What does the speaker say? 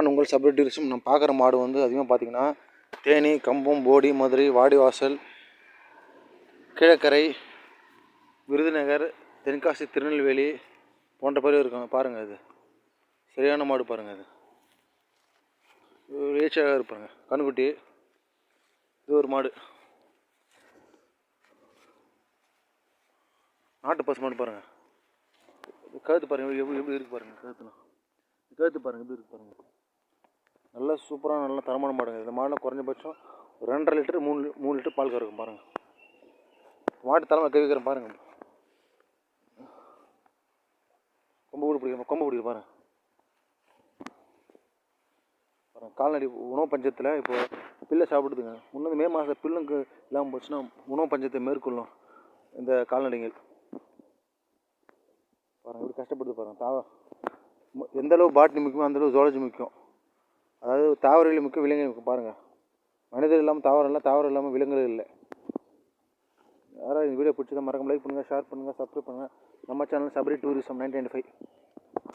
நான் உங்கள் சப்ரேட் டூரிசம் நான் பார்க்குற மாடு வந்து அதிகமாக பார்த்தீங்கன்னா தேனி கம்பம் போடி மதுரை வாடிவாசல் கீழக்கரை விருதுநகர் தென்காசி திருநெல்வேலி போன்ற பேர் இருக்காங்க. பாருங்கள் இது. சரியான மாடு பாருங்கள் இது. ஏச்சியாக இருப்பாங்க கண்குட்டி இது ஒரு மாடு. நாட்டு பசு மாடு பாருங்கள் கழுத்து பாருங்கள் எப்படி எப்படி இருக்குது பாருங்கள் கழுத்துலாம். கழுத்து பாருங்கள் எப்படி இருக்குது பாருங்கள் நல்லா சூப்பராக நல்லா தரமான மாடுங்க. இந்த மாடுலாம் குறைஞ்சபட்சம் ஒரு ரெண்டரை லிட்டர் மூணு மூணு லிட்டர் பால் கறக்கும் பாருங்கள் மாட்டு தலைமை கை வைக்கிறேன் பாருங்கள் கொம்பு கூட பிடிக்கும் கொம்பு பிடிக்கும் பாருங்கள் கால்நடை உணவு பஞ்சத்தில் இப்போ பில்லை சாப்பிடுதுங்க. முன்னது மே மாதம் பில்லுங்க இல்லாமல் போச்சுன்னா உணவு பஞ்சத்தை மேற்கொள்ளும் இந்த கால்நடைகள். பாருங்கள் இப்படி கஷ்டப்படுது பாருங்கள் தா எந்தளவு எந்த அளவு பாட்னி முக்கியமோ அந்த அளவு ஜுவாலஜி முக்கியம். அதாவது தாவரங்களில் முக்கிய விலங்குகள் பாருங்கள் மனிதர் இல்லாமல் தாவரம் இல்லை தாவரம் இல்லாமல் விலங்குகள் இல்லை. யாராவது இந்த வீடியோ பிடிச்சதை மறக்காம லைக் பண்ணுங்கள் ஷேர் பண்ணுங்கள் சப்ஸ்கிரைப் பண்ணுங்கள் நம்ம channel Sabari tourism ninety five.